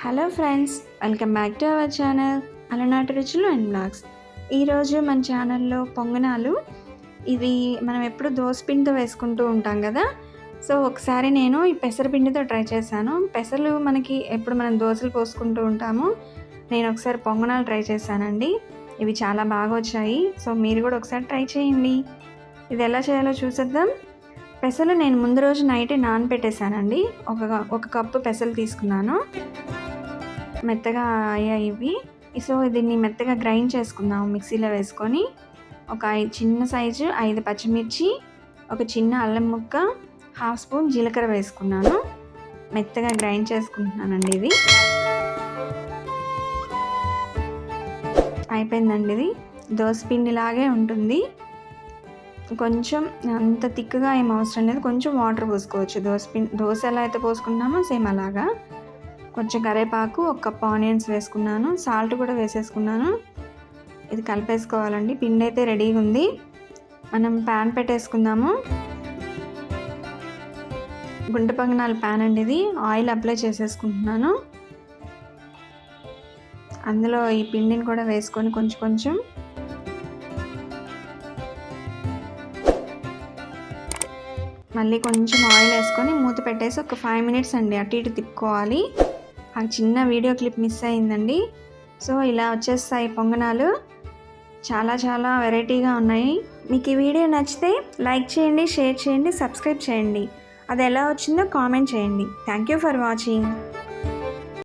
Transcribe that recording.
Hello friends welcome back to our channel అలనాటి రుచులు and blogs. ఈరోజు మన ఛానల్లో పొంగనాలు ఇవి మనం ఎప్పుడు దోసపిండితో వేసుకుంటూ ఉంటాం కదా. సో ఒకసారి నేను ఈ పెసరపిండితో ట్రై చేశాను. పెసలు మనకి ఎప్పుడు మనం దోశలు పోసుకుంటూ ఉంటాము నేను ఒకసారి పొంగనాలు ట్రై చేశానండి. ఇవి చాలా బాగా వచ్చాయి. సో మీరు కూడా ఒకసారి ట్రై చేయండి. ఇది ఎలా చేయాలో చూసేద్దాం. పెసలు నేను ముందు రోజు నైట్ నానబెట్టేశానండి. ఒక ఒక కప్పు పెసలు తీసుకున్నాను. మెత్తగా అయ్యాయి ఇవి. సో దీన్ని మెత్తగా గ్రైండ్ చేసుకుందాం మిక్సీలో వేసుకొని. ఒక ఐదు చిన్న సైజు ఐదు పచ్చిమిర్చి ఒక చిన్న అల్లం ముక్క హాఫ్ స్పూన్ జీలకర్ర వేసుకున్నాను. మెత్తగా గ్రైండ్ చేసుకుంటున్నానండి ఇది. అయిపోయిందండి ఇది. దోసపిండిలాగే ఉంటుంది. కొంచెం అంత తిక్కుగా ఏం అవసరం లేదు. కొంచెం వాటర్ పోసుకోవచ్చు. దోశ పిండి దోశ ఎలా అయితే పోసుకుంటున్నామో సేమ్ అలాగా. కొంచెం కరేపాకు ఒక కప్ ఆనియన్స్ వేసుకున్నాను. సాల్ట్ కూడా వేసేసుకున్నాను. ఇది కలిపేసుకోవాలండి. పిండి అయితే రెడీగా ఉంది. మనం ప్యాన్ పెట్టేసుకుందాము. గుంట పంగనాల ప్యాన్ అండి ఇది. ఆయిల్ అప్లై చేసేసుకుంటున్నాను. అందులో ఈ పిండిని కూడా వేసుకొని కొంచెం కొంచెం. మళ్ళీ కొంచెం ఆయిల్ వేసుకొని మూత పెట్టేసి ఒక ఫైవ్ మినిట్స్ అండి అటు ఇటు తిప్పుకోవాలి. ఆ చిన్న వీడియో క్లిప్ మిస్ అయిందండి. సో ఇలా వచ్చేస్తాయి పొంగనాలు. చాలా చాలా వెరైటీగా ఉన్నాయి. మీకు ఈ వీడియో నచ్చితే లైక్ చేయండి షేర్ చేయండి సబ్స్క్రైబ్ చేయండి. అది ఎలా వచ్చిందో కామెంట్ చేయండి. Thank you for watching.